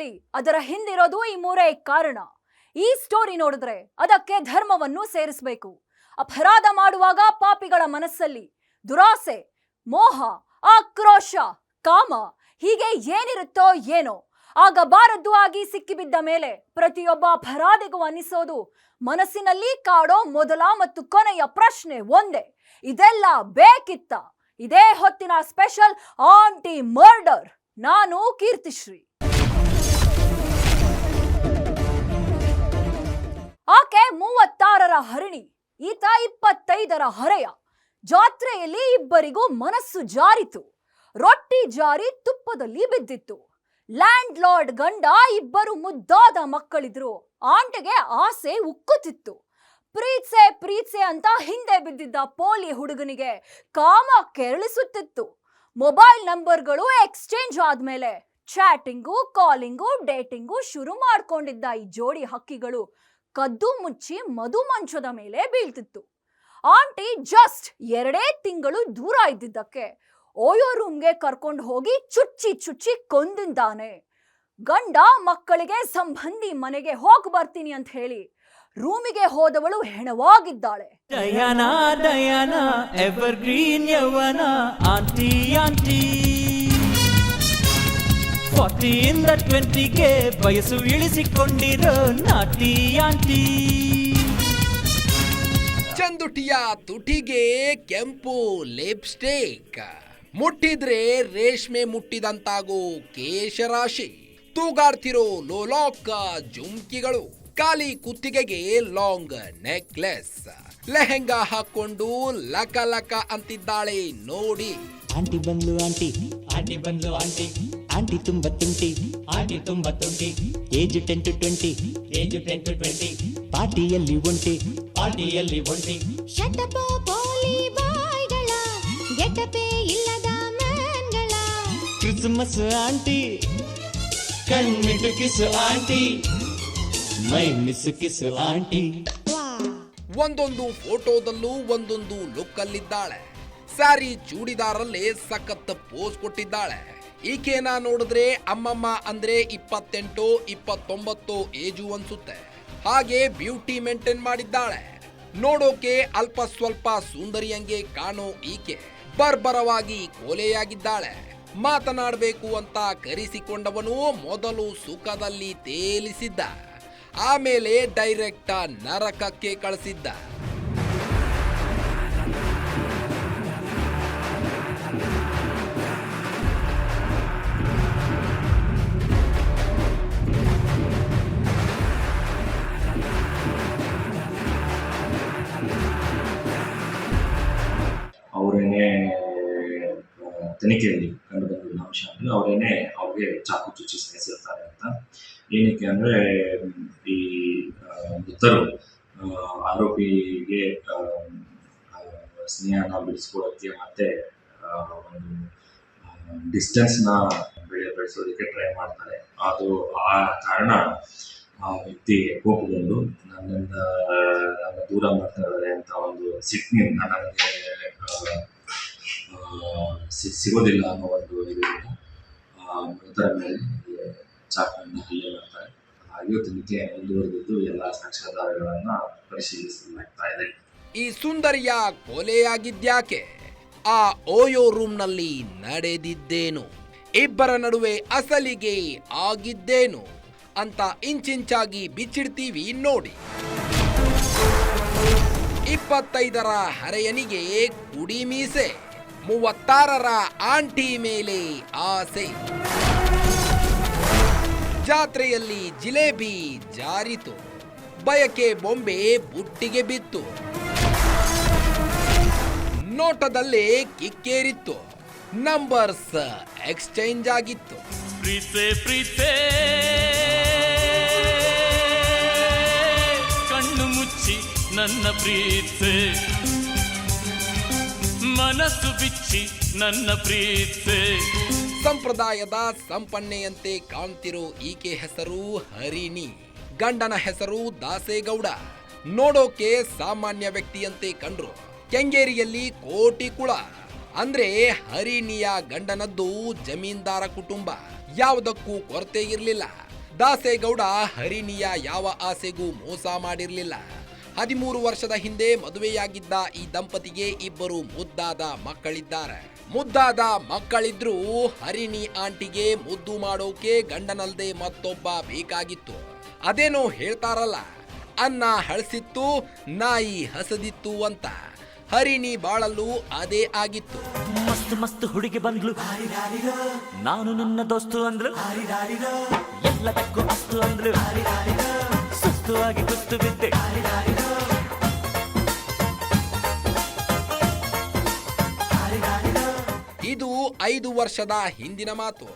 ಆಗ್ಲಿ ಅದರ ಹಿಂದಿರೋದು ಈ ಮೂರೇ ಕಾರಣ. ಈ ಸ್ಟೋರಿ ನೋಡಿದ್ರೆ ಅದಕ್ಕೆ ಧರ್ಮವನ್ನು ಸೇರಿಸಬೇಕು. ಅಪರಾಧ ಮಾಡುವಾಗ ಪಾಪಿಗಳ ಮನಸ್ಸಲ್ಲಿ ದುರಾಸೆ, ಮೋಹ, ಆಕ್ರೋಶ, ಕಾಮ ಹೀಗೆ ಏನಿರುತ್ತೋ ಏನೋ ಆಗ ಬಾರದ್ದು ಆಗಿ ಸಿಕ್ಕಿಬಿದ್ದ ಮೇಲೆ ಪ್ರತಿಯೊಬ್ಬ ಅಪರಾಧಿಗೂ ಅನಿಸೋದು ಮನಸ್ಸಿನಲ್ಲಿ ಕಾಡೋ ಮೊದಲ ಮತ್ತು ಕೊನೆಯ ಪ್ರಶ್ನೆ ಒಂದೇ. ಇದೆಲ್ಲ ಬೇಕಿತ್ತ? ಇದೇ ಹೊತ್ತಿನ ಸ್ಪೆಷಲ್ ಆಂಟಿ ಮರ್ಡರ್ ನಾನು ಕೀರ್ತಿಶ್ರೀ. ಆಕೆ ಮೂವತ್ತಾರರ ಹರಿಣಿ, ಈತ ಇಪ್ಪತ್ತೈದರ ಹರೆಯ. ಜಾತ್ರೆಯಲ್ಲಿ ಇಬ್ಬರಿಗೂ ಮನಸ್ಸು ಜಾರಿತು. ರೊಟ್ಟಿ ಜಾರಿ ತುಪ್ಪದಲ್ಲಿ ಬಿದ್ದಿತ್ತು. ಲ್ಯಾಂಡ್ ಲಾರ್ಡ್ ಗಂಡ ಇಬ್ಬರು ಮುದ್ದಾದ ಮಕ್ಕಳಿದ್ರು. ಆಂಟೆಗೆ ಆಸೆ ಉಕ್ಕುತ್ತಿತ್ತು. ಪ್ರೀತ್ಸೆ ಪ್ರೀತ್ಸೆ ಅಂತ ಹಿಂದೆ ಬಿದ್ದಿದ್ದ ಪೋಲಿ ಹುಡುಗನಿಗೆ ಕಾಮ ಕೆರಳಿಸುತ್ತಿತ್ತು. ಮೊಬೈಲ್ ನಂಬರ್ಗಳು ಎಕ್ಸ್ಚೇಂಜ್ ಆದ್ಮೇಲೆ ಚಾಟಿಂಗು, ಕಾಲಿಂಗು, ಡೇಟಿಂಗು ಶುರು ಮಾಡ್ಕೊಂಡಿದ್ದ ಈ ಜೋಡಿ ಹಕ್ಕಿಗಳು ಕದ್ದು ಮುಚ್ಚಿ ಮಧುಮಂಚದ ಮೇಲೆ ಬೀಳ್ತಿತ್ತು. ಆಂಟಿ ಜಸ್ಟ್ ಎರಡೇ ತಿಂಗಳು ದೂರ ಇದ್ದಿದ್ದಕ್ಕೆ ಓಯೋ ರೂಮ್ಗೆ ಕರ್ಕೊಂಡು ಹೋಗಿ ಚುಚ್ಚಿ ಚುಚ್ಚಿ ಕೊಂದಿದ್ದಾನೆ ಗಂಡ ಮಕ್ಕಳಿಗೆ ಸಂಬಂಧಿ ಮನೆಗೆ ಹೋಗಿ ಬರ್ತೀನಿ ಅಂತ ಹೇಳಿ ರೂಮಿಗೆ ಹೋದವಳು ಹೆಣವಾಗಿದ್ದಾಳೆ. ದಯನಾ ದಯಾನ ಎವರ್ ಗ್ರೀನ್ ಯೌವನ, ಆಂಟಿ ಆಂಟಿ. ಫಾರ್ಟಿಯಿಂದ ಟ್ವೆಂಟಿಗೆ ವಯಸ್ಸು ಇಳಿಸಿಕೊಂಡಿರೋ ನಾಟಿ ಆಂಟಿ ಚಂದುಟಿಯ ತುಟಿಗೆ ಕೆಂಪು ಲಿಪ್ಸ್ಟಿಕ್ ಮುಟ್ಟಿದ್ರೆ ರೇಷ್ಮೆ ಮುಟ್ಟಿದಂತಾಗೋ ಕೇಶರಾಶಿ. ತೂಗಾಡ್ತಿರೋ ಲೋಲಾಕ ಜುಮ್ಕಿಗಳು. ಖಾಲಿ ಕುತ್ತಿಗೆಗೆ ಲಾಂಗ್ ನೆಕ್ಲೆಸ್ ಲೆಹೆಂಗಾ ಹಾಕೊಂಡು ಲಕ ಲಕ ಅಂತಿದ್ದಾಳೆ ನೋಡಿ. ಆಂಟಿ ಬಂದ್ಲು ಆಂಟಿ. ಆಂಟಿ ಬಂದ್ಲು ಆಂಟಿ. ಆಂಟಿ ತುಂಬ ತುಂಟಿ ಆಂಟಿ ತುಂಬ ತುಂಟಿ. Age ten to twenty age ten to twenty ಪಾರ್ಟಿಯಲ್ಲಿ ಒಂಟಿ ಪಾರ್ಟಿಯಲ್ಲಿ ಒಂಟಿ. ಶಟಪ ಪೋಲಿ ಬಾಯ್ಗಳ ಗೆಟಪೆ ಇಲ್ಲದ ಮ್ಯಾನ್ಗಳ ಕ್ರಿಸ್ಮಸ್ ಆಂಟಿ ಕಣ್ಣಿಟ್ಟು kiss aunty my miss kiss aunty ಒಂದೊಂದು ಫೋಟೋದಲ್ಲೂ ಒಂದೊಂದು ಲುಕ್ ಅಲ್ಲಿದ್ದಾಳೆ ಸ್ಯಾರಿ ಚೂಡಿದಾರಲ್ಲೇ ಸಖತ್ ಪೋಸ್ ಕೊಟ್ಟಿದ್ದಾಳೆ. ಈಕೆನ ನೋಡಿದ್ರೆ ಅಮ್ಮಮ್ಮ ಅಂದ್ರೆ ಇಪ್ಪತ್ತೆಂಟು, ಇಪ್ಪತ್ತೊಂಬತ್ತು ಏಜು ಅನ್ಸುತ್ತೆ. ಹಾಗೆ ಬ್ಯೂಟಿ ಮೇಂಟೈನ್ ಮಾಡಿದ್ದಾಳೆ. ನೋಡೋಕೆ ಅಲ್ಪ ಸ್ವಲ್ಪ ಸುಂದರಿಯಂಗೆ ಕಾಣೋ ಈಕೆ ಬರ್ಬರವಾಗಿ ಕೋಲೆಯಾಗಿದ್ದಾಳೆ. ಮಾತನಾಡಬೇಕು ಅಂತ ಕರೆಸಿಕೊಂಡವನು ಮೊದಲು ಸುಖದಲ್ಲಿ ತೇಲಿಸಿದ್ದ. ಆಮೇಲೆ ಡೈರೆಕ್ಟ ನರಕಕ್ಕೆ ಕಳಿಸಿದ್ದ. ತನಿಖೆಯಲ್ಲಿ ಕಂಡು ಬಂದಿದ್ದ ಅಂಶ ಅಂದರೆ ಅವರೇನೆ ಅವ್ರಿಗೆ ಚಾಕು ಚುಚ್ಚಿ ಸಾಯಿಸಿರ್ತಾರೆ ಅಂತ. ಏನಕ್ಕೆ ಅಂದರೆ, ಈ ಮೃತರು ಆರೋಪಿಗೆ ಸ್ನೇಹನ ಬೆಳೆಸ್ಕೊಳ್ಳೋಕ್ಕೆ ಮತ್ತೆ ಒಂದು ಡಿಸ್ಟೆನ್ಸ್ನ ಬೆಳೆ, ಬೆಳೆಸೋದಕ್ಕೆ ಟ್ರೈ ಮಾಡ್ತಾರೆ. ಅದು ಆ ಕಾರಣ ಆ ವ್ಯಕ್ತಿ ಕೋಪಗೊಂಡು ನನ್ನಿಂದ ನನ್ನ ದೂರ ಮಾಡ್ತಾ ಇದ್ದಾರೆ ಅಂತ ಒಂದು ಸಿಟ್ಟಿನಿಂದ ನನಗೆ ಸಿಗೋದಿಲ್ಲ ಅನ್ನೋ ಒಂದು ಇದರಿಂದ ಮೃತರ ಮೇಲೆ ಚಾಕುವಿನ ಹಲ್ಲೆ ಮಾಡ್ತಾರೆ. ತನಿಖೆ ಮುಂದುವರೆದಿದ್ದು ಎಲ್ಲ ಸಾಕ್ಷ್ಯಾಧಾರಗಳನ್ನು ಪರಿಶೀಲಿಸಲಾಗ್ತಾ ಇದೆ. ಈ ಸುಂದರಿಯ ಕೊಲೆಯಾಗಿದ್ಯಾಕೆ? ಆ ಓಯೋ ರೂಮ್ನಲ್ಲಿ ನಡೆದಿದ್ದೇನು? ಇಬ್ಬರ ನಡುವೆ ಅಸಲಿಗೆ ಆಗಿದ್ದೇನು? ಅಂತ ಇಂಚಿಂಚಾಗಿ ಬಿಚ್ಚಿಡ್ತೀವಿ ನೋಡಿ. ಇಪ್ಪತ್ತೈದರ ಹರೆಯನಿಗೆ ಕುಡಿ ಮೀಸೆ ಮೂವತ್ತಾರರ ಆಂಟಿ ಮೇಲೆ ಆಸೆ. ಜಾತ್ರೆಯಲ್ಲಿ ಜಿಲೇಬಿ ಜಾರಿತು. ಬಯಕೆ ಬೊಂಬೆ ಬುಟ್ಟಿಗೆ ಬಿತ್ತು. ನೋಟದಲ್ಲೇ ಕಿಕ್ಕೇರಿತ್ತು. ನಂಬರ್ಸ್ ಎಕ್ಸ್ಚೇಂಜ್ ಆಗಿತ್ತು. ಪ್ರೀತೆ ಪ್ರೀತೆ. ಕಣ್ಣು ಮುಚ್ಚಿ ನನ್ನ ಪ್ರೀತೆ. ಮನಸ್ಸು ಬಿಚ್ಚಿ ನನ್ನ ಪ್ರೀತೆ ಸಂಪ್ರದಾಯದ ಸಂಪನ್ನೆಯಂತೆ ಕಾಣ್ತಿರೋ ಈಕೆ ಹೆಸರು ಹರಿಣಿ. ಗಂಡನ ಹೆಸರು ದಾಸೇಗೌಡ. ನೋಡೋಕೆ ಸಾಮಾನ್ಯ ವ್ಯಕ್ತಿಯಂತೆ ಕಂಡ್ರು. ಕೆಂಗೇರಿಯಲ್ಲಿ ಕೋಟಿ ಕುಳ ಅಂದ್ರೆ ಹರಿಣಿಯ ಗಂಡನದ್ದು ಜಮೀನ್ದಾರ ಕುಟುಂಬ. ಯಾವುದಕ್ಕೂ ಕೊರತೆ ಇರಲಿಲ್ಲ. ದಾಸೇಗೌಡ ಹರಿಣಿಯ ಯಾವ ಆಸೆಗೂ ಮೋಸ ಮಾಡಿರಲಿಲ್ಲ. ಹದಿಮೂರು ವರ್ಷದ ಹಿಂದೆ ಮದುವೆಯಾಗಿದ್ದ ಈ ದಂಪತಿಗೆ ಇಬ್ಬರು ಮುದ್ದಾದ ಮಕ್ಕಳಿದ್ದಾರೆ. ಮುದ್ದಾದ ಮಕ್ಕಳಿದ್ರೂ ಹರಿಣಿ ಆಂಟಿಗೆ ಮುದ್ದು ಮಾಡೋಕೆ ಗಂಡನಲ್ದೆ ಮತ್ತೊಬ್ಬ ಬೇಕಾಗಿತ್ತು. ಅದೇನೋ ಹೇಳ್ತಾರಲ್ಲ, ಅನ್ನ ಹಳಸಿತ್ತು, ನಾಯಿ ಹಸದಿತ್ತು ಅಂತ. ಹರಿಣಿ ಬಾಳಲು ಅದೇ ಆಗಿತ್ತು. ಮಸ್ತ್ ಮಸ್ತ್ ಹುಡುಗಿ ಬಂದ್ಲು. ನಾನು ನನ್ನ ದೋಸ್ತು ಅಂದ್ಲು. ಎಲ್ಲದಕ್ಕೂ ಅಸ್ತು ಅಂದ್ಲು. ಸುಸ್ತು ಆಗಿ ಕುಸ್ತು ಬಿದ್ದೆ. ಐದು ವರ್ಷದ ಹಿಂದಿನ ಮಾತು.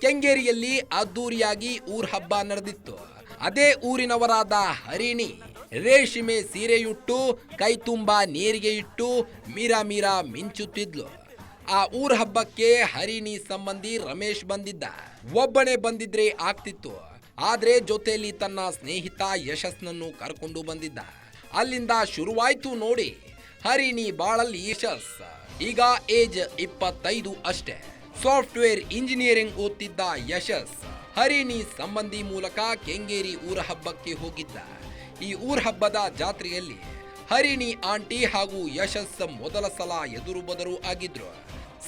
ಕೆಂಗೇರಿಯಲ್ಲಿ ಅದ್ದೂರಿಯಾಗಿ ಊರ್ ಹಬ್ಬ ನಡೆದಿತ್ತು. ಅದೇ ಊರಿನವರಾದ ಹರಿಣಿ ರೇಷ್ಮೆ ಸೀರೆಯುಟ್ಟು, ಕೈ ತುಂಬ ನೀರಿಗೆ ಇಟ್ಟು ಮೀರಾ ಮೀರಾ ಮಿಂಚುತ್ತಿದ್ಲು. ಆ ಊರ್ ಹಬ್ಬಕ್ಕೆ ಹರಿಣಿ ಸಂಬಂಧಿ ರಮೇಶ್ ಬಂದಿದ್ದ. ಒಬ್ಬನೇ ಬಂದಿದ್ರೆ ಆಗ್ತಿತ್ತು. ಆದ್ರೆ ಜೊತೆಯಲ್ಲಿ ತನ್ನ ಸ್ನೇಹಿತ ಯಶಸ್ನನ್ನು ಕರ್ಕೊಂಡು ಬಂದಿದ್ದ. ಅಲ್ಲಿಂದ ಶುರುವಾಯ್ತು ನೋಡಿ, ಹರಿಣಿ ಬಾಳಲ್ಲಿ ಯಶಸ್ ಈಗ ಏಜ್ ಇಪ್ಪತ್ತೈದು ಅಷ್ಟೇ. ಸಾಫ್ಟ್ವೇರ್ ಇಂಜಿನಿಯರಿಂಗ್ ಓದ್ತಿದ್ದ ಯಶಸ್ ಹರಿಣಿ ಸಂಬಂಧಿ ಮೂಲಕ ಕೆಂಗೇರಿ ಊರ ಹಬ್ಬಕ್ಕೆ ಹೋಗಿದ್ದ. ಈ ಊರ ಹಬ್ಬದ ಜಾತ್ರೆಯಲ್ಲಿ ಹರಿಣಿ ಆಂಟಿ ಹಾಗೂ ಯಶಸ್ ಮೊದಲ ಸಲ ಎದುರು ಬದರು ಆಗಿದ್ರು.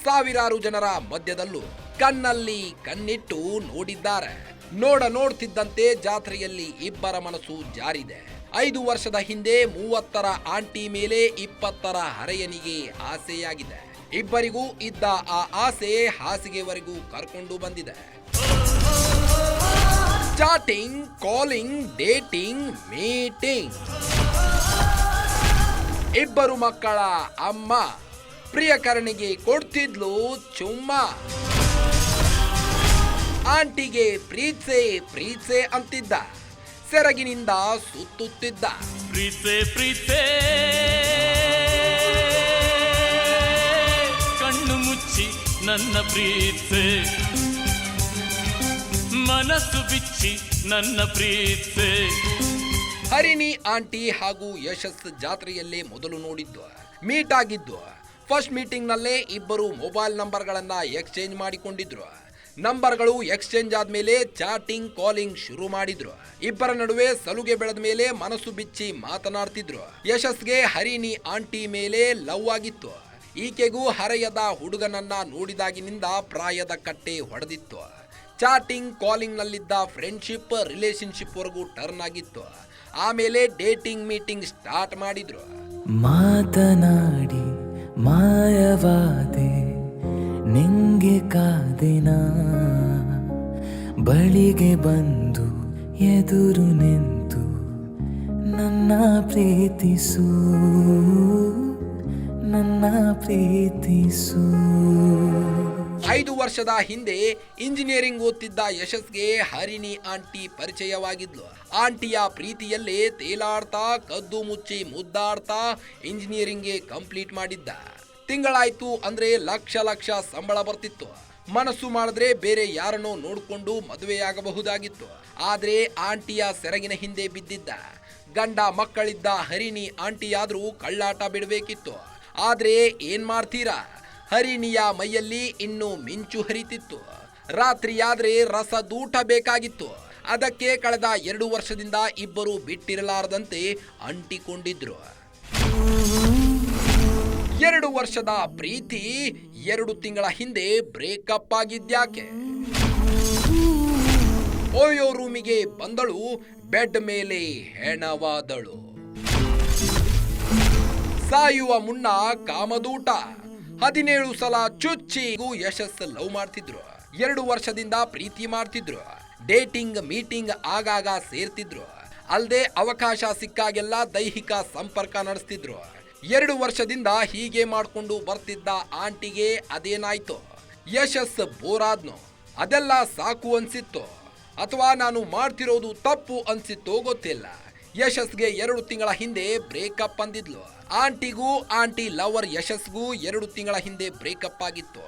ಸಾವಿರಾರು ಜನರ ಮಧ್ಯದಲ್ಲೂ ಕಣ್ಣಲ್ಲಿ ಕಣ್ಣಿಟ್ಟು ನೋಡಿದ್ದಾರೆ. ನೋಡ ನೋಡ್ತಿದ್ದಂತೆ ಜಾತ್ರೆಯಲ್ಲಿ ಇಬ್ಬರ ಮನಸ್ಸು ಜಾರಿದೆ. ಐದು ವರ್ಷದ ಹಿಂದೆ ಮೂವತ್ತರ ಆಂಟಿ ಮೇಲೆ ಇಪ್ಪತ್ತರ ಹರೆಯನಿಗೆ ಆಸೆಯಾಗಿದೆ. ಇಬ್ಬರಿಗೂ ಇದ್ದ ಆ ಆಸೆ ಹಾಸಿಗೆವರೆಗೂ ಕರ್ಕೊಂಡು ಬಂದಿದೆ. Chatting, calling, dating, meeting. ಇಬ್ಬರು ಮಕ್ಕಳ ಅಮ್ಮ ಪ್ರಿಯಕರಣಿಗೆ ಕೊಡ್ತಿದ್ಲು ಚುಮ್ಮ. ಆಂಟಿಗೆ ಪ್ರೀತ್ಸೆ ಪ್ರೀತ್ಸೆ ಅಂತಿದ್ದ. ಸೆರಗಿನಿಂದ ಸುತ್ತುತ್ತಿದ್ದ. ಪ್ರೀತೆ ಪ್ರೀತೆ. ಕಣ್ಣು ಮುಚ್ಚಿ ನನ್ನ ಪ್ರೀತೆ. ಮನಸ್ಸು ಬಿಚ್ಚಿ ನನ್ನ ಪ್ರೀತೆ. ಹರಿಣಿ ಆಂಟಿ ಹಾಗೂ ಯಶಸ್ ಜಾತ್ರೆಯಲ್ಲೇ ಮೊದಲು ನೋಡಿದ್ದು. ಮೀಟ್ ಆಗಿದ್ದು. ಫಸ್ಟ್ ಮೀಟಿಂಗ್ನಲ್ಲೇ ಇಬ್ಬರು ಮೊಬೈಲ್ ನಂಬರ್ಗಳನ್ನು ಎಕ್ಸ್ಚೇಂಜ್ ಮಾಡಿಕೊಂಡಿದ್ರು. ನಂಬರ್ಗಳು ಎಕ್ಸ್ಚೇಂಜ್ ಆದ್ಮೇಲೆ ಚಾಟಿಂಗ್, ಕಾಲಿಂಗ್ ಶುರು ಮಾಡಿದ್ರು. ಇಬ್ಬರ ನಡುವೆ ಸಲುಗೆ ಬೆಳೆದ ಮೇಲೆ ಮನಸ್ಸು ಬಿಚ್ಚಿ ಮಾತನಾಡ್ತಿದ್ರು. ಯಶಸ್ಗೆ ಹರಿಣಿ ಆಂಟಿ ಮೇಲೆ ಲವ್ ಆಗಿತ್ತು. ಈಕೆಗೂ ಹರೆಯದ ಹುಡುಗನನ್ನ ನೋಡಿದಾಗಿನಿಂದ ಪ್ರಾಯದ ಕಟ್ಟೆ ಹೊಡೆದಿತ್ತು. ಚಾಟಿಂಗ್ ಕಾಲಿಂಗ್ ನಲ್ಲಿದ್ದ ಫ್ರೆಂಡ್ಶಿಪ್, ರಿಲೇಶನ್ಶಿಪ್ ವರೆಗೂ ಟರ್ನ್ ಆಗಿತ್ತು. ಆಮೇಲೆ ಡೇಟಿಂಗ್ ಮೀಟಿಂಗ್ ಸ್ಟಾರ್ಟ್ ಮಾಡಿದ್ರು. ಮಾತನಾಡಿ, ಮಾಯವಾದೆ ನಿಂಗೆ ಕಾದಿನ ಬಳಿಗೆ ಬಂದು ಎದುರು ನಿಂತು ನನ್ನ ಪ್ರೀತಿಸು ನನ್ನ ಪ್ರೀತಿಸು. ಐದು ವರ್ಷದ ಹಿಂದೆ ಇಂಜಿನಿಯರಿಂಗ್ ಓದ್ತಿದ್ದ ಯಶಸ್ಗೆ ಹರಿಣಿ ಆಂಟಿ ಪರಿಚಯವಾಗಿದ್ಲು. ಆಂಟಿಯ ಪ್ರೀತಿಯಲ್ಲೇ ತೇಲಾಡ್ತಾ, ಕದ್ದು ಮುಚ್ಚಿ ಮುದ್ದಾಡ್ತಾ ಇಂಜಿನಿಯರಿಂಗ್ಗೆ ಕಂಪ್ಲೀಟ್ ಮಾಡಿದ್ದ. ತಿಂಗಳಾಯ್ತು ಅಂದ್ರೆ ಲಕ್ಷ ಲಕ್ಷ ಸಂಬಳ ಬರ್ತಿತ್ತು. ಮನಸ್ಸು ಮಾಡಿದ್ರೆ ಬೇರೆ ಯಾರನ್ನೋ ನೋಡಿಕೊಂಡು ಮದುವೆಯಾಗಬಹುದಾಗಿತ್ತು. ಆದ್ರೆ ಆಂಟಿಯ ಸೆರಗಿನ ಹಿಂದೆ ಬಿದ್ದಿದ್ದ. ಗಂಡ ಮಕ್ಕಳಿದ್ದ ಹರಿಣಿ ಆಂಟಿಯಾದರೂ ಕಳ್ಳಾಟ ಬಿಡಬೇಕಿತ್ತು. ಆದ್ರೆ ಏನ್ ಮಾಡ್ತೀರಾ? ಹರಿಣಿಯ ಮೈಯಲ್ಲಿ ಇನ್ನು ಮಿಂಚು ಹರಿತಿತ್ತು. ರಾತ್ರಿಯಾದ್ರೆ ರಸದೂಟ ಬೇಕಾಗಿತ್ತು. ಅದಕ್ಕೆ ಕಳೆದ ಎರಡು ವರ್ಷದಿಂದ ಇಬ್ಬರು ಬಿಟ್ಟಿರಲಾರದಂತೆ ಅಂಟಿಕೊಂಡಿದ್ರು. ಎರಡು ವರ್ಷದ ಪ್ರೀತಿ ಎರಡು ತಿಂಗಳ ಹಿಂದೆ ಬ್ರೇಕಪ್ ಆಗಿದ್ಯಾಕೆ? ಓಯೋ ರೂಮಿಗೆ ಬಂದಳು, ಬೆಡ್ ಮೇಲೆ ಹೆಣವಾದಳು. ಸಾಯುವ ಮುನ್ನ ಕಾಮದೂಟ. ಹದಿನೇಳು ಸಲ ಚುಚ್ಚಿಗೂ ಯಶಸ್ ಲವ್ ಮಾಡ್ತಿದ್ರು. ಎರಡು ವರ್ಷದಿಂದ ಪ್ರೀತಿ ಮಾಡ್ತಿದ್ರು. ಡೇಟಿಂಗ್, ಮೀಟಿಂಗ್ ಆಗಾಗ ಸೇರ್ತಿದ್ರು. ಅಲ್ಲದೆ ಅವಕಾಶ ಸಿಕ್ಕಾಗೆಲ್ಲ ದೈಹಿಕ ಸಂಪರ್ಕ ನಡೆಸ್ತಿದ್ರು. ಎರಡು ವರ್ಷದಿಂದ ಹೀಗೆ ಮಾಡಿಕೊಂಡು ಬರ್ತಿದ್ದ ಆಂಟಿಗೆ ಅದೇನಾಯ್ತು? ಯಶಸ್ ಬೋರಾದ್ನು? ಅದೆಲ್ಲ ಸಾಕು ಅನ್ಸಿತ್ತು? ಅಥವಾ ನಾನು ಮಾಡ್ತಿರೋದು ತಪ್ಪು ಅನ್ಸಿತ್ತೋ ಗೊತ್ತಿಲ್ಲ. ಯಶಸ್ಗೆ ಎರಡು ತಿಂಗಳ ಹಿಂದೆ ಬ್ರೇಕಪ್ ಅಂದಿದ್ಲು. ಆಂಟಿಗೂ ಆಂಟಿ ಲವರ್ ಯಶಸ್ಗೂ ಎರಡು ತಿಂಗಳ ಹಿಂದೆ ಬ್ರೇಕಪ್ ಆಗಿತ್ತು.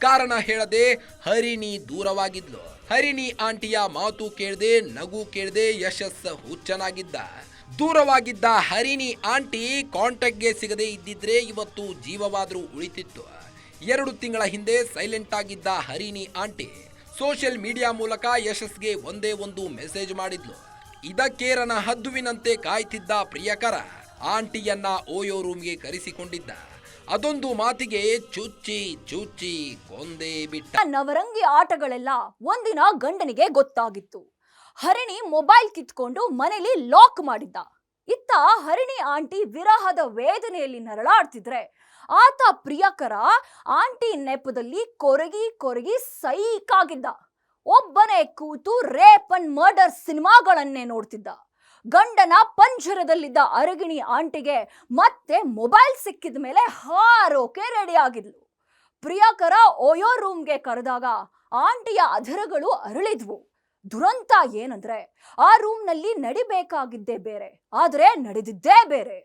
ಕಾರಣ ಹೇಳದೆ ಹರಿಣಿ ದೂರವಾಗಿದ್ಲು. ಹರಿಣಿ ಆಂಟಿಯ ಮಾತು ಕೇಳದೆ ನಗು ಕೇಳದೆ ಯಶಸ್ ಹುಚ್ಚನಾಗಿದ್ದ. ದೂರವಾಗಿದ್ದ ಹರಿಣಿ ಆಂಟಿ ಕಾಂಟ್ಯಾಕ್ಟ್ಗೆ ಸಿಗದೆ ಇದ್ದಿದ್ರೆ ಇವತ್ತು ಜೀವವಾದರೂ ಉಳಿತಿತ್ತು. ಎರಡು ತಿಂಗಳ ಹಿಂದೆ ಸೈಲೆಂಟ್ ಆಗಿದ್ದ ಹರಿಣಿ ಆಂಟಿ ಸೋಷಿಯಲ್ ಮೀಡಿಯಾ ಮೂಲಕ ಯಶಸ್ಗೆ ಒಂದೇ ಒಂದು ಮೆಸೇಜ್ ಮಾಡಿದ್ಲು. ಇದಕ್ಕೇರನ ಹದ್ದುವಿನಂತೆ ಕಾಯ್ತಿದ್ದ ಪ್ರಿಯಕರ ಆಂಟಿಯನ್ನ ಓಯೋ ರೂಮ್ಗೆ ಕರೆಸಿಕೊಂಡಿದ್ದ. ಅದೊಂದು ಮಾತಿಗೆ ಚುಚ್ಚಿ ಚುಚ್ಚಿ ಕೊಂದೇ ಬಿಟ್ಟ. ನವರಂಗಿ ಆಟಗಳೆಲ್ಲ ಒಂದಿನ ಗಂಡನಿಗೆ ಗೊತ್ತಾಗಿತ್ತು. ಹರಿಣಿ ಮೊಬೈಲ್ ಕಿತ್ಕೊಂಡು ಮನೇಲಿ ಲಾಕ್ ಮಾಡಿದ್ದ. ಇತ್ತ ಹರಿಣಿ ಆಂಟಿ ವಿರಹದ ವೇದನೆಯಲ್ಲಿ ನರಳಾಡ್ತಿದ್ರೆ. ಆತ ಪ್ರಿಯಕರ ಆಂಟಿ ನೆಪದಲ್ಲಿ ಕೊರಗಿ ಕೊರಗಿ ಸೈಕಾಗಿದ್ದ. ಒಬ್ಬನೇ ಕೂತು ರೇಪ್ ಅಂಡ್ ಮರ್ಡರ್ ಸಿನಿಮಾಗಳನ್ನೇ ನೋಡ್ತಿದ್ದ. ಗಂಡನ ಪಂಜರದಲ್ಲಿದ್ದ ಅರಗಿಣಿ ಆಂಟಿಗೆ ಮತ್ತೆ ಮೊಬೈಲ್ ಸಿಕ್ಕಿದ ಮೇಲೆ ಹಾರೋಕೆ ರೆಡಿ ಆಗಿದ್ಲು. ಪ್ರಿಯಕರ ಓಯೋ ರೂಮ್ಗೆ ಕರೆದಾಗ ಆಂಟಿಯ ಅಧರಗಳು ಅರಳಿದ್ವು. ದುರಂತ ಏನಂದ್ರೆ ಆ ರೂಮ್ನಲ್ಲಿ ನಡಿಬೇಕಾಗಿದ್ದೇ ಬೇರೆ, ಆದರೆ ನಡೆದಿದ್ದೇ ಬೇರೆ.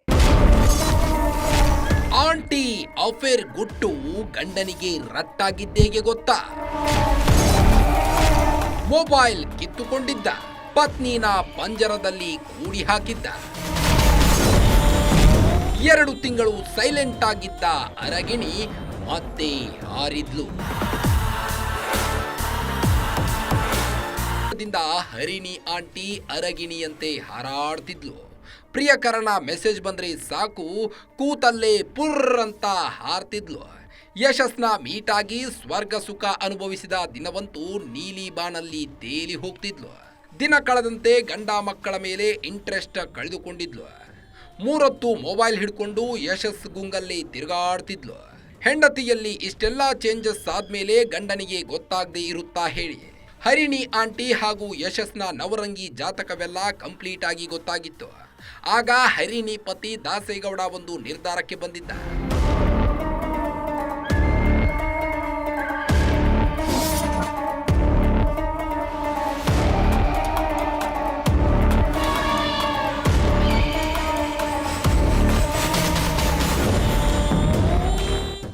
ಆಂಟಿ ಅಫೇರ್ ಗುಟ್ಟು ಗಂಡನಿಗೆ ರಟ್ಟಾಗಿದ್ದೇಗೆ ಗೊತ್ತಾ? ಮೊಬೈಲ್ ಕಿತ್ತುಕೊಂಡಿದ್ದ, ಪತ್ನಿನ ಪಂಜರದಲ್ಲಿ ಕೂಡಿ ಹಾಕಿದ್ದ. ಎರಡು ತಿಂಗಳು ಸೈಲೆಂಟ್ ಆಗಿದ್ದ ಅರಗಿಣಿ ಮತ್ತೆ ಹಾರಿದ್ಲು. ದಿಂದ ಹರಿಣಿ ಆಂಟಿ ಅರಗಿಣಿಯಂತೆ ಹಾರಾಡ್ತಿದ್ಲು. ಪ್ರಿಯಕರಣ ಮೆಸೇಜ್ ಬಂದ್ರೆ ಸಾಕು, ಕೂತಲ್ಲೇ ಪುರ್ ಅಂತ ಹಾರ್ತಿದ್ಲು. ಯಶಸ್ನ ಮೀಟಾಗಿ ಸ್ವರ್ಗ ಸುಖ ಅನುಭವಿಸಿದ ದಿನವಂತೂ ನೀಲಿ ಬಾನಲ್ಲಿ ತೇಲಿ ಹೋಗ್ತಿದ್ಲು. ದಿನ ಕಳೆದಂತೆ ಗಂಡ ಮಕ್ಕಳ ಮೇಲೆ ಇಂಟ್ರೆಸ್ಟ್ ಕಳೆದುಕೊಂಡಿದ್ಲು. ಮೂರೊತ್ತು ಮೊಬೈಲ್ ಹಿಡ್ಕೊಂಡು ಯಶಸ್ ಗುಂಗಲ್ಲಿ ತಿರುಗಾಡ್ತಿದ್ಲು. ಹೆಂಡತಿಯಲ್ಲಿ ಇಷ್ಟೆಲ್ಲ ಚೇಂಜಸ್ ಆದ್ಮೇಲೆ ಗಂಡನಿಗೆ ಗೊತ್ತಾಗದೇ ಇರುತ್ತಾ ಹೇಳಿ. ಹರಿಣಿ ಆಂಟಿ ಹಾಗೂ ಯಶಸ್ನ ನವರಂಗಿ ಜಾತಕವೆಲ್ಲ ಕಂಪ್ಲೀಟ್ ಆಗಿ ಗೊತ್ತಾಗಿತ್ತು. ಆಗ ಹರಿಣಿ ಪತಿ ದಾಸೇಗೌಡ ಒಂದು ನಿರ್ಧಾರಕ್ಕೆ ಬಂದಿದ್ದ.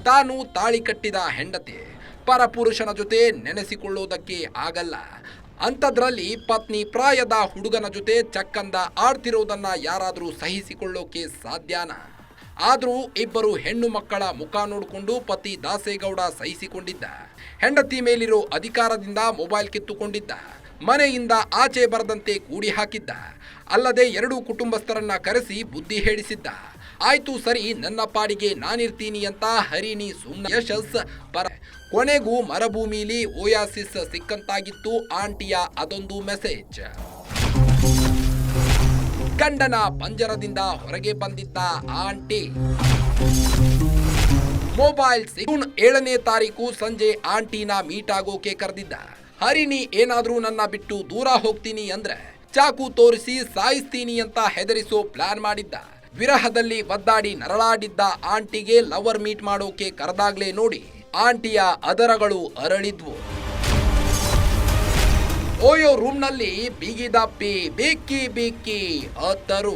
ತಾನು ತಾಳಿ ಕಟ್ಟಿದ ಹೆಂಡತಿ. ಪರಪುರುಷನ ಜೊತೆ ನೆನೆಸಿಕೊಳ್ಳುವುದಕ್ಕೆ ಆಗಲ್ಲ. ಅಂಥದ್ರಲ್ಲಿ ಪತ್ನಿ ಪ್ರಾಯದ ಹುಡುಗನ ಜೊತೆ ಚಕ್ಕಂದ ಆಡ್ತಿರೋದನ್ನ ಯಾರಾದರೂ ಸಹಿಸಿಕೊಳ್ಳೋಕೆ ಸಾಧ್ಯನಾ? ಆದರೂ ಇಬ್ಬರು ಹೆಣ್ಣು ಮಕ್ಕಳ ಮುಖ ನೋಡಿಕೊಂಡು ಪತಿ ದಾಸೇಗೌಡ ಸಹಿಸಿಕೊಂಡಿದ್ದ. ಹೆಂಡತಿ ಮೇಲಿರೋ ಅಧಿಕಾರದಿಂದ ಮೊಬೈಲ್ ಕಿತ್ತುಕೊಂಡಿದ್ದ. ಮನೆಯಿಂದ ಆಚೆ ಬರದಂತೆ ಕೂಡಿ ಹಾಕಿದ್ದ. ಅಲ್ಲದೆ ಎರಡೂ ಕುಟುಂಬಸ್ಥರನ್ನ ಕರೆಸಿ ಬುದ್ಧಿ ಹೇಳಿಸಿದ್ದ. ಆಯ್ತು ಸರಿ, ನನ್ನ ಪಾಡಿಗೆ ನಾನಿರ್ತೀನಿ ಅಂತ ಹರಿಣಿ ಸುಮ್ಮ ಯಶಸ್ ಪರ ಕೊನೆಗೂ ಮರಭೂಮಿಲಿ ಓಯಾಸಿಸ್ ಸಿಕ್ಕಂತಾಗಿತ್ತು ಆಂಟಿಯ ಅದೊಂದು ಮೆಸೇಜ್. ಗಂಡನ ಪಂಜರದಿಂದ ಹೊರಗೆ ಬಂದಿದ್ದ ಆಂಟಿ. ಮೊಬೈಲ್ ಜೂನ್ ಏಳನೇ ತಾರೀಕು ಸಂಜೆ ಆಂಟಿನ ಮೀಟ್ ಆಗೋಕೆ ಕರೆದಿದ್ದ. ಹರಿಣಿ, ಏನಾದ್ರೂ ನನ್ನ ಬಿಟ್ಟು ದೂರ ಹೋಗ್ತೀನಿ ಅಂದ್ರೆ ಚಾಕು ತೋರಿಸಿ ಸಾಯಿಸ್ತೀನಿ ಅಂತ ಹೆದರಿಸೋ ಪ್ಲಾನ್ ಮಾಡಿದ್ದ. ವಿರಹದಲ್ಲಿ ಒದ್ದಾಡಿ ನರಳಾಡಿದ್ದ ಆಂಟಿಗೆ ಲವರ್ ಮೀಟ್ ಮಾಡೋಕೆ ಕರೆದಾಗ್ಲೇ ನೋಡಿ ಆಂಟಿಯ ಅದರಗಳು ಅರಳಿದ್ವು. ಓಯೋ ರೂಮ್ನಲ್ಲಿ ಬಿಗಿದಪ್ಪಿ ಬೀಕಿ ಬೀಕಿ ಅತ್ತರು.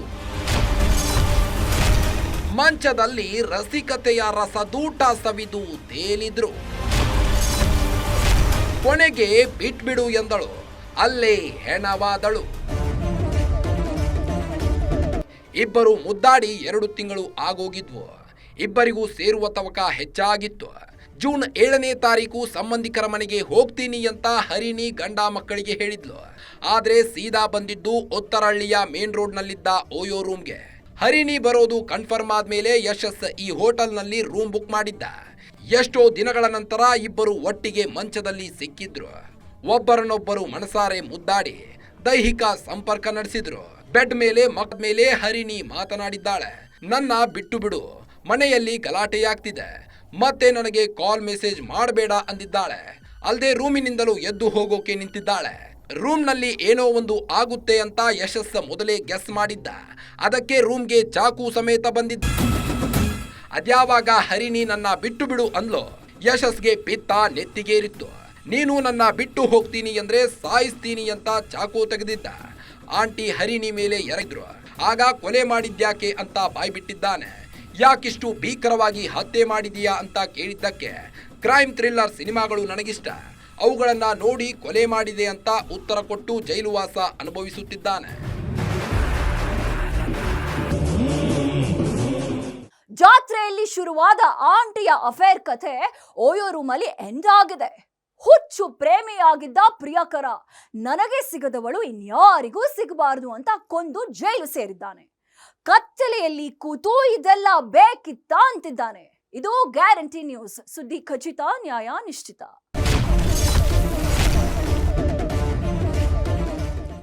ಮಂಚದಲ್ಲಿ ರಸಿಕತೆಯ ರಸದೂಟ ಸವಿದು ತೇಲಿದ್ರು. ಕೊನೆಗೆ ಬಿಟ್ಬಿಡು ಎಂದಳು. ಅಲ್ಲೇ ಹೆಣವಾದಳು. ಇಬ್ಬರು ಮುದ್ದಾಡಿ ಎರಡು ತಿಂಗಳು ಆಗೋಗಿದ್ವು. ಇಬ್ಬರಿಗೂ ಸೇರುವ ತವಕ ಹೆಚ್ಚಾಗಿತ್ತು. ಜೂನ್ ಏಳನೇ ತಾರೀಕು ಸಂಬಂಧಿಕರ ಮನೆಗೆ ಹೋಗ್ತೀನಿ ಅಂತ ಹರಿಣಿ ಗಂಡ ಮಕ್ಕಳಿಗೆ ಹೇಳಿದ್ಲು. ಆದ್ರೆ ಸೀದಾ ಬಂದಿದ್ದು ಉತ್ತರಹಳ್ಳಿಯ ಮೇನ್ ರೋಡ್ನಲ್ಲಿದ್ದ ಓಯೋ ರೂಮ್ಗೆ. ಹರಿಣಿ ಬರೋದು ಕನ್ಫರ್ಮ್ ಆದ್ಮೇಲೆ ಯಶಸ್ ಈ ಹೋಟೆಲ್ನಲ್ಲಿ ರೂಮ್ ಬುಕ್ ಮಾಡಿದ್ದ. ಎಷ್ಟೋ ದಿನಗಳ ನಂತರ ಇಬ್ಬರು ಒಟ್ಟಿಗೆ ಮಂಚದಲ್ಲಿ ಸಿಕ್ಕಿದ್ರು. ಒಬ್ಬರನ್ನೊಬ್ಬರು ಮನಸಾರೆ ಮುದ್ದಾಡಿ ದೈಹಿಕ ಸಂಪರ್ಕ ನಡೆಸಿದ್ರು. ಬೆಡ್ ಮೇಲೆ ಮಕ್ ಮೇಲೆ ಹರಿಣಿ ಮಾತನಾಡಿದ್ದಾಳೆ. ನನ್ನ ಬಿಟ್ಟು ಬಿಡು, ಮನೆಯಲ್ಲಿ ಗಲಾಟೆಯಾಗ್ತಿದೆ. ಮತ್ತೆ ನನಗೆ ಕಾಲ್ ಮೆಸೇಜ್ ಮಾಡಬೇಡ ಅಂದಿದ್ದಾಳೆ. ಅಲ್ಲದೆ ರೂಮಿನಿಂದಲೂ ಎದ್ದು ಹೋಗೋಕೆ ನಿಂತಿದ್ದಾಳೆ. ರೂಮ್ನಲ್ಲಿ ಏನೋ ಒಂದು ಆಗುತ್ತೆ ಅಂತ ಯಶಸ್ ಮೊದಲೇ ಗೆಸ್ ಮಾಡಿದ್ದ. ಅದಕ್ಕೆ ರೂಮ್ಗೆ ಚಾಕು ಸಮೇತ ಬಂದಿದ್ದ. ಅದ್ಯಾವಾಗ ಹರಿಣಿ ನನ್ನ ಬಿಟ್ಟು ಬಿಡು ಅಂದ್ಲು, ಯಶಸ್ಗೆ ಪಿತ್ತ ನೆತ್ತಿಗೇರಿತ್ತು. ನೀನು ನನ್ನ ಬಿಟ್ಟು ಹೋಗ್ತೀನಿ ಅಂದ್ರೆ ಸಾಯಿಸ್ತೀನಿ ಅಂತ ಚಾಕು ತೆಗೆದಿದ್ದ. ಆಂಟಿ ಹರಿಣಿ ಮೇಲೆ ಎರಗಿದ್ರು. ಆಗ ಕೊಲೆ ಮಾಡಿದ್ಯಾಕೆ ಅಂತ ಬಾಯ್ಬಿಟ್ಟಿದ್ದಾನೆ. ಯಾಕಿಷ್ಟು ಭೀಕರವಾಗಿ ಹತ್ಯೆ ಮಾಡಿದೀಯಾ ಅಂತ ಕೇಳಿದ್ದಕ್ಕೆ ಕ್ರೈಮ್ ಥ್ರಿಲ್ಲರ್ ಸಿನಿಮಾಗಳು ನನಗಿಷ್ಟ. ಅವುಗಳನ್ನ ನೋಡಿ ಕೊಲೆ ಮಾಡಿದೆ ಅಂತ ಉತ್ತರ ಕೊಟ್ಟು ಜೈಲುವಾಸ ಅನುಭವಿಸುತ್ತಿದ್ದಾನೆ. ಜಾತ್ರೆಯಲ್ಲಿ ಶುರುವಾದ ಆಂಟಿಯ ಅಫೇರ್ ಕಥೆ ಓಯೋ ರೂಮಲ್ಲಿ ಎಂಡ್ ಆಗಿದೆ. ಹುಚ್ಚು ಪ್ರೇಮಿಯಾಗಿದ್ದ ಪ್ರಿಯಕರ. ನನಗೆ ಸಿಗದವಳು ಇನ್ಯಾರಿಗೂ ಸಿಗಬಾರದು ಅಂತ ಕೊಂದು ಜೈಲು ಸೇರಿದ್ದಾನೆ. ಕತ್ತಲೆಯಲ್ಲಿ ಕೂತು ಇದೆಲ್ಲ ಬೇಕಿತ್ತ ಅಂತಿದ್ದಾನೆ. ಇದು ಗ್ಯಾರಂಟಿ ನ್ಯೂಸ್. ಸುದ್ದಿ ಖಚಿತ, ನ್ಯಾಯ ನಿಶ್ಚಿತ.